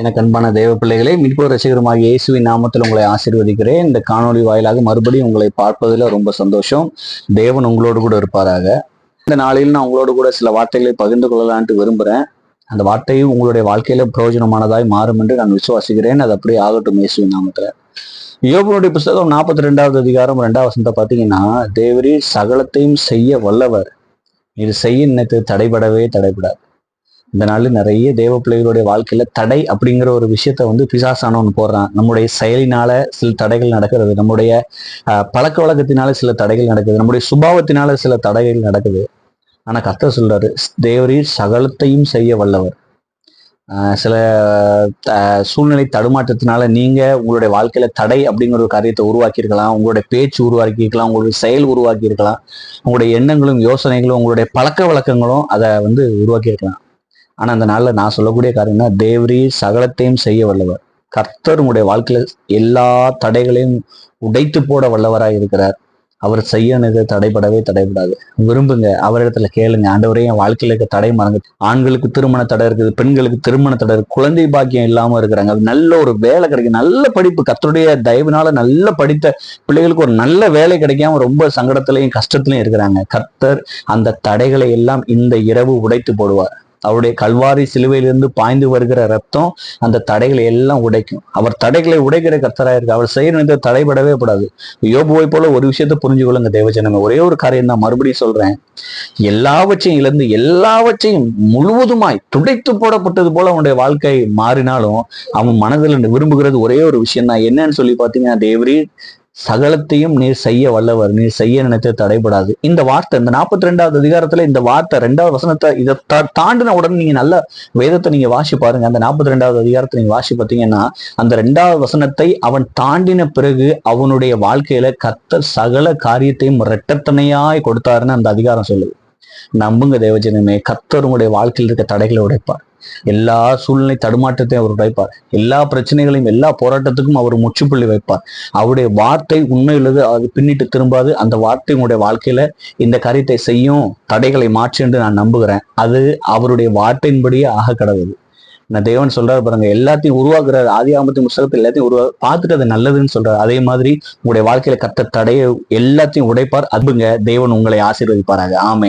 எனக்கு அன்பான தேவ பிள்ளைகளே மீட்பு ரசிகருமாக இயேசுவின் நாமத்தில் உங்களை ஆசீர்வதிக்கிறேன். இந்த காணொளி வாயிலாக மறுபடியும் உங்களை பார்ப்பதில் ரொம்ப சந்தோஷம். தேவன் உங்களோடு கூட இருப்பாராக. இந்த நாளில் நான் உங்களோடு கூட சில வார்த்தைகளை பகிர்ந்து கொள்ளலான்ட்டு விரும்புகிறேன் அந்த வார்த்தையும் உங்களுடைய வாழ்க்கையில பிரயோஜனமானதாய் மாறும் என்று நான் விசுவாசிக்கிறேன். அது அப்படியே ஆகட்டும் இயேசுவின் நாமத்தில். யோபனுடைய புஸ்தகம் நாற்பத்தி ரெண்டாவது அதிகாரம் ரெண்டாவது வசந்த பார்த்தீங்கன்னா தேவரி சகலத்தையும் செய்ய வல்லவர். இது செய்ய நினைத்து தடைபடவே தடைபடாது. இந்த நாள் நிறைய தேவ பிள்ளைகளுடைய வாழ்க்கையில தடை அப்படிங்கிற ஒரு விஷயத்த வந்து பிசாசானவன் போடுறான். நம்முடைய செயலினால சில தடைகள் நடக்கிறது நம்முடைய ஆஹ், பழக்க வழக்கத்தினால சில தடைகள் நடக்குது நம்முடைய சுபாவத்தினால சில தடைகள் நடக்குது. ஆனா கர்த்தர் சொல்றாரு தேவரீர் சகலத்தையும் செய்ய வல்லவர். ஆஹ், சில சூழ்நிலை தடுமாற்றத்தினால நீங்க உங்களுடைய வாழ்க்கையில தடை அப்படிங்கிற ஒரு காரியத்தை உருவாக்கியிருக்கலாம் உங்களுடைய பேச்சு உருவாக்கியிருக்கலாம் உங்களுடைய செயல் உருவாக்கியிருக்கலாம் உங்களுடைய எண்ணங்களும் யோசனைகளும் உங்களுடைய பழக்க வழக்கங்களும் அதை வந்து உருவாக்கியிருக்கலாம். ஆனா அந்த நாள்ல நான் சொல்லக்கூடிய காரியம்னா தேவரி சகலத்தையும் செய்ய வல்லவர். கர்த்தர் உங்களுடைய வாழ்க்கையில எல்லா தடைகளையும் உடைத்து போட வல்லவராக இருக்கிறார். அவர் செய்யணுது தடைபடவே தடைபடாது. விரும்புங்க. அவரிடத்துல கேளுங்க. ஆண்டவரே என் வாழ்க்கையில இருக்க தடை மறந்து ஆண்களுக்கு திருமண தடை இருக்குது பெண்களுக்கு திருமண தடை இருக்கு குழந்தை பாக்கியம் இல்லாம இருக்கிறாங்க. அது நல்ல ஒரு வேலை கிடைக்கும் நல்ல படிப்பு. கத்தருடைய தயவுனால நல்ல படித்த பிள்ளைகளுக்கு ஒரு நல்ல வேலை கிடைக்காம ரொம்ப சங்கடத்திலையும் கஷ்டத்திலையும் இருக்கிறாங்க. கர்த்தர் அந்த தடைகளை எல்லாம் இந்த இரவு உடைத்து போடுவார். அவருடைய கல்வாரி சிலுவையிலிருந்து பாய்ந்து வருகிற ரத்தம் அந்த தடைகளை எல்லாம் உடைக்கும். அவர் தடைகளை உடைக்கிற கர்த்தராயிருக்கு அவர் செய்யறது தடைபடவே கூடாது. யோபுவை போல ஒரு விஷயத்த புரிஞ்சு கொள்ளுங்க தேவஜனமே ஒரே ஒரு காரியம் தான் மறுபடியும் சொல்றேன். எல்லாவற்றையும் இழந்து எல்லாவற்றையும் முழுவதுமாய் துடைத்து போடப்பட்டது போல அவனுடைய வாழ்க்கை மாறினாலும் அவன் மனதில் விரும்புகிறது ஒரே ஒரு விஷயம் தான் என்னன்னு சொல்லி பார்த்தீங்கன்னா தேவரி சகலத்தையும் நீர் செய்ய வல்லவர் நீர் செய்ய நினைத்து தடைபடாது. இந்த வார்த்தை இந்த நாற்பத்தி ரெண்டாவது அதிகாரத்துல இந்த வார்த்தை ரெண்டாவது வசனத்தை இதை தாண்டின உடனே நீங்க நல்ல வேதத்தை நீங்க வாசி பாருங்க. அந்த நாற்பத்தி ரெண்டாவது அதிகாரத்தை நீங்க வாசி பார்த்தீங்கன்னா அந்த ரெண்டாவது வசனத்தை அவன் தாண்டின பிறகு அவனுடைய வாழ்க்கையில கத்தர் சகல காரியத்தையும் ரெட்டத்தனையாய் கொடுத்தாருன்னு அந்த அதிகாரம் சொல்லுது. நம்புங்க தேவஜனமே கத்தர் உங்களுடைய வாழ்க்கையில் இருக்க தடைகளை உடைப்பார். எல்லா சூழ்நிலை தடுமாற்றத்தையும் அவர் உடைப்பார் எல்லா பிரச்சனைகளையும் எல்லா போராட்டத்துக்கும் அவர் முற்றுப்புள்ளி வைப்பார். அவருடைய வார்த்தை உண்மையுள்ளது அது பின்னிட்டு திரும்பாது. அந்த வார்த்தை உங்களுடைய வாழ்க்கையில இந்த காரியத்தை செய்யும் தடைகளை மாற்று என்று நான் நம்புகிறேன். அது அவருடைய வார்த்தையின்படியே ஆக கடவுது நான் தேவன் சொல்றாரு பாருங்க எல்லாத்தையும் உருவாக்குறாரு. ஆதி ஆமத்தின் புஸ்தகத்தை எல்லாத்தையும் உருவா பார்த்துட்டு அது நல்லதுன்னு சொல்றாரு. அதே மாதிரி உங்களுடைய வாழ்க்கையில கத்த தடையை எல்லாத்தையும் உடைப்பார். அதுங்க தேவன் உங்களை ஆசீர்வதிப்பாராங்க ஆமை